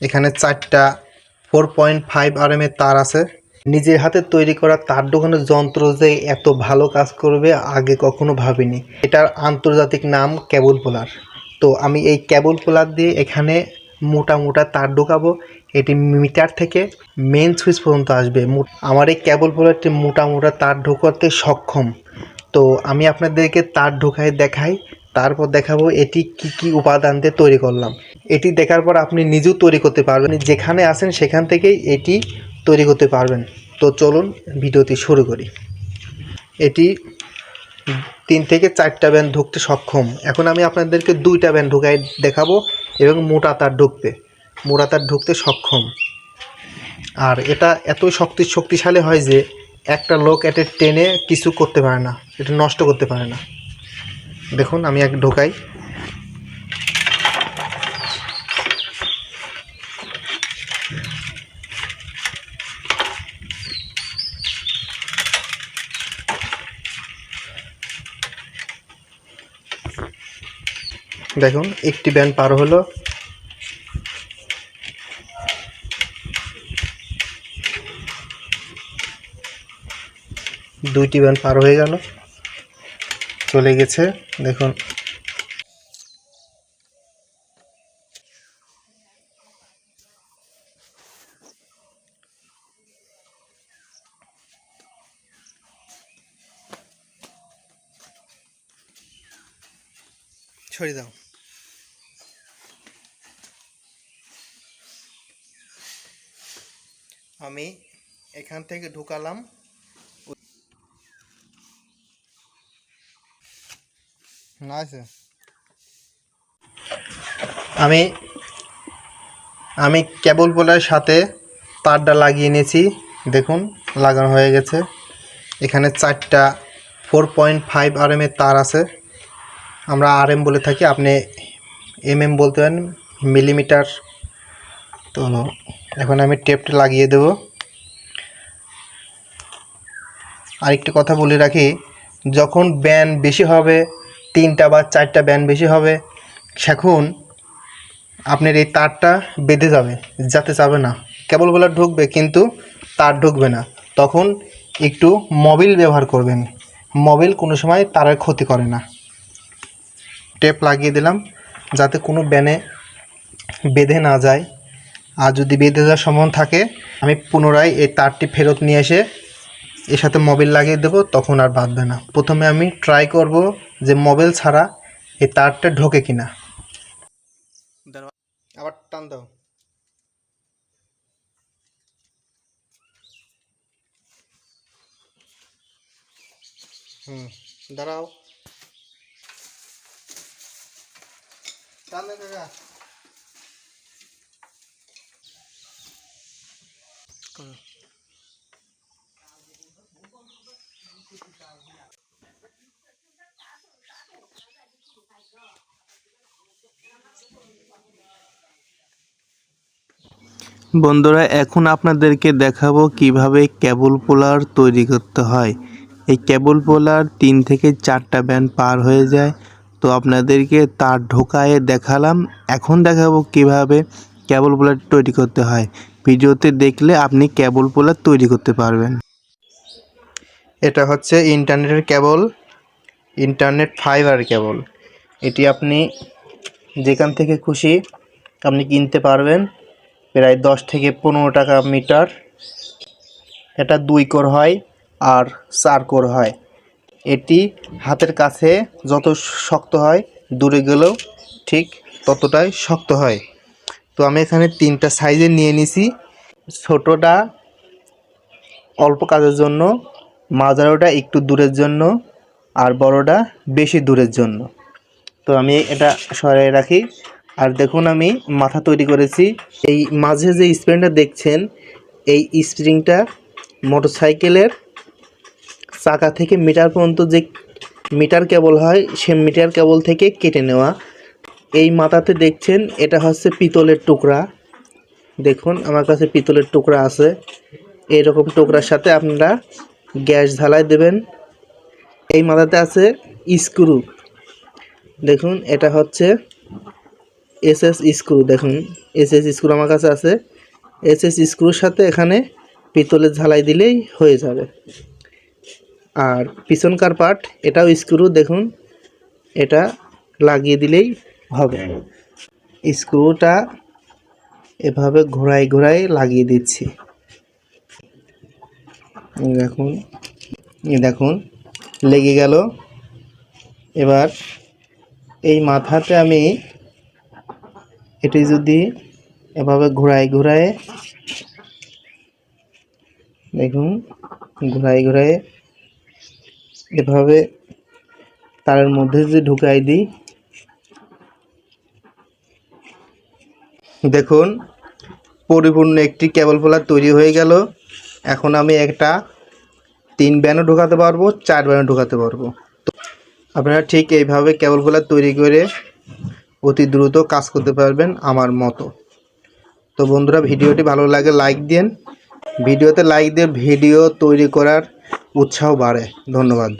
এখানে চারটা four point five আর এর তার আছে। নিজের হাতে তৈরি করা তার দোকানের যন্ত্র যে এত ভালো কাজ করবে, আগে কখনো ভাবিনি। এটার আন্তর্জাতিক নাম কেবল পোলার তো আমি এই কেবল পোলার দিয়ে এখানে মোটা মোটা তার ঢোকাবো। এটি মিটার থেকে মেন সুইচ পর্যন্ত আসবে। আমার এই কেবল পোলারটি মোটা মোটা তার ঢোকাতে সক্ষম। তো আমি আপনাদেরকে তার ঢোকায় দেখাই, তারপর দেখাবো এটি কি কি উপাদান দিয়ে তৈরি করলাম। এটি দেখার পর আপনি নিজেও তৈরি করতে পারবেন। যেখানে আছেন সেখান থেকেই এটি তৈরি করতে পারবেন। তো চলুন ভিডিওটি শুরু করি। এটি তিন থেকে চারটা ব্যান্ড ঢুকতে সক্ষম। এখন আমি আপনাদেরকে দুইটা ব্যান্ড ঢুকাই দেখাবো এবং মোটা তার ঢুকতে। মোটা তার ঢুকতে সক্ষম। আর এটা এত শক্তি শক্তিশালী হয় যে একটা লোক এটা টেনে কিছু করতে পারে না। এটা নষ্ট করতে পারে না। দেখুন, আমি এক ঢোকাই। দেখুন, একটি ব্যান্ড পার হলো। দুইটি ব্যান্ড পার হয়ে গেল। চলে গেছে, দেখুন। ছড়িয়ে দাও। আমি এখান থেকে ঢুকালাম। আমি আমি কেবল বলার সাথে তারটা লাগিয়ে নিয়েছি। দেখুন, লাগানো হয়ে গেছে। এখানে চারটা ফোর পয়েন্ট ফাইভ আর এর তার আছে। আমরা আর এম বলে থাকি, আপনি এম এম বলতে পারেন, মিলিমিটার, তো এখন আমি টেপটা লাগিয়ে দেব। আরেকটি কথা বলে রাখি, যখন ব্যান বেশি হবে, তিনটা বা চারটা ব্যান বেশি হবে, সেখন আপনার এই তারটা বেঁধে যাবে, যাতে যাবে না। কেবল বলে ঢুকবে, কিন্তু তার ঢুকবে না। তখন একটু মোবিল ব্যবহার করবেন। মোবিল কোনো সময় তারের ক্ষতি করে না। টেপ লাগিয়ে দিলাম, যাতে কোনো ব্যানে বেঁধে না যায়। আর যদি বেঁধে যাওয়ার সম্ভাবনা থাকে, আমি পুনরায় এই তারটি ফেরত নিয়ে এসে এর সাথে মোবিল লাগিয়ে দেবো, তখন আর বাঁধবে না। প্রথমে আমি ট্রাই করব যে মোবিল ছাড়া এই তারটা ঢোকে কিনা। আবার টান দাও। হুম, দাঁড়াও। টান দে করো। বন্ধুরা, এখন আপনাদেরকে দেখাবো কীভাবে কেবল পোলার তৈরি করতে হয়। এই কেবল পোলার তিন থেকে চারটা ব্যান্ড পার হয়ে যায়। তো আপনাদেরকে তার ঢোকায় দেখালাম। এখন দেখাবো কীভাবে কেবল পোলার তৈরি করতে হয়। ভিডিওতে দেখলে আপনি কেবল পোলার তৈরি করতে পারবেন। এটা হচ্ছে ইন্টারনেটের কেবল, ইন্টারনেট ফাইবার কেবল। এটি আপনি যেখান থেকে খুশি আপনি কিনতে পারবেন, প্রায় দশ থেকে পনেরো টাকা মিটার। এটা দুই কোর হয় আর চার কোর হয়। এটি হাতের কাছে যত শক্ত হয়, দূরে গেলেও ঠিক ততটাই শক্ত হয়। তো আমি এখানে তিনটা সাইজে নিয়ে নিছি। ছোটোটা অল্প কাজের জন্য, মাঝারোটা একটু দূরের জন্য, আর বড়টা বেশি দূরের জন্য। তো আমি এটা সরাই রাখি। আর দেখুন আমি মাথা তৈরি করেছি। এই মাঝে যে স্প্রিংটা দেখছেন, এই স্প্রিংটা মোটরসাইকেলের চাকা থেকে মিটার পর্যন্ত যে মিটার কেবল হয়, সে মিটার কেবল থেকে কেটে নেওয়া। এই মাথাতে দেখছেন, এটা হচ্ছে পিতলের টুকরা। দেখুন, আমার কাছে পিতলের টুকরা আছে। এইরকম টুকরার সাথে আপনারা গ্যাস ঢালাই দেবেন। এই মাথাতে আছে স্ক্রু। দেখুন, এটা হচ্ছে এস এস স্ক্রু। দেখুন এস এস স্ক্রু আমার কাছে আছে। এস এস স্ক্রুর সাথে এখানে পিতলের ঝালাই দিলেই হয়ে যাবে। আর পিছনকার পার্ট, এটাও স্ক্রু। দেখুন, এটা লাগিয়ে দিলেই হবে। স্ক্রুটা এভাবে ঘোরাই ঘোরাই লাগিয়ে দিচ্ছি। দেখুন দেখুন লেগে গেল। এবার এই মাথাতে আমি এটি যদি এভাবে ঘোরাই ঘোরাই দেখুন ঘোরাই ঘোরাই এভাবে তারের মধ্যে যদি ঢুকাই দিই দেখুন, পরিপূর্ণ একটি কেবল পোলার তৈরি হয়ে গেল। এখন আমি একটা তিন ব্যানও ঢোকাতে পারব, চার ব্যানও ঢোকাতে পারব। তো আপনারা ঠিক এইভাবে কেবল পোলার তৈরি করে অতি দ্রুত কাজ করতে পারবেন আমার মতো। তো বন্ধুরা, ভিডিওটি ভালো লাগে লাইক দিন। ভিডিওতে লাইক দিয়ে ভিডিও তৈরি করার উৎসাহ বাড়ে। ধন্যবাদ।